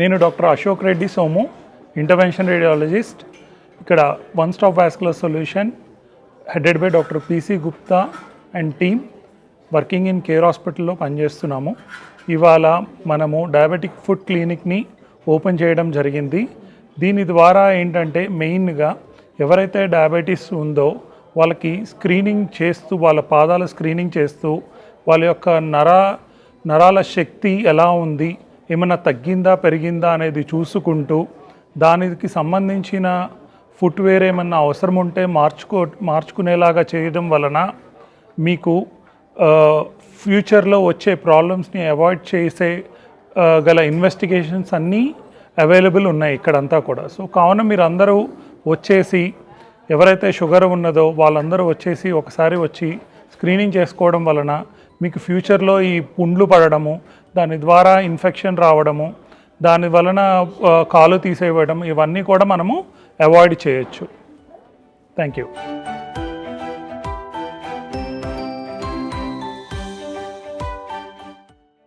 నేను doctor Ashok Reddy Somu intervention radiologist ఇక్కడ one stop vascular solution headed by doctor PC Gupta and team working in care హాస్పిటల్లో పనిచేస్తున్నాము. ఇవాళ మనము diabetic food క్లినిక్ని open చేయడం జరిగింది. దీని ద్వారా ఏంటంటే మెయిన్గా ఎవరైతే డయాబెటీస్ ఉందో వాళ్ళకి స్క్రీనింగ్ చేస్తూ వాళ్ళ పాదాల స్క్రీనింగ్ చేస్తూ వాళ్ళ యొక్క నర నరాల శక్తి ఎలా ఉంది ఏమైనా తగ్గిందా పెరిగిందా అనేది చూసుకుంటూ దానికి సంబంధించిన ఫుట్వేర్ ఏమన్నా అవసరం ఉంటే మార్చుకో మార్చుకునేలాగా చేయడం వలన మీకు ఫ్యూచర్లో వచ్చే ప్రాబ్లమ్స్ని అవాయిడ్ చేసే గల ఇన్వెస్టిగేషన్స్ అన్నీ అవైలబుల్ ఉన్నాయి ఇక్కడంతా కూడా. సో కావున మీరు అందరూ వచ్చేసి ఎవరైతే షుగర్ ఉన్నదో వాళ్ళందరూ వచ్చేసి ఒకసారి వచ్చి స్క్రీనింగ్ చేసుకోవడం వలన మీకు ఫ్యూచర్లో ఈ పుండ్లు పడడము దాని ద్వారా ఇన్ఫెక్షన్ రావడము దాని వలన కాలు తీసేయడం ఇవన్నీ కూడా మనము అవాయిడ్ చేయొచ్చు. Thank you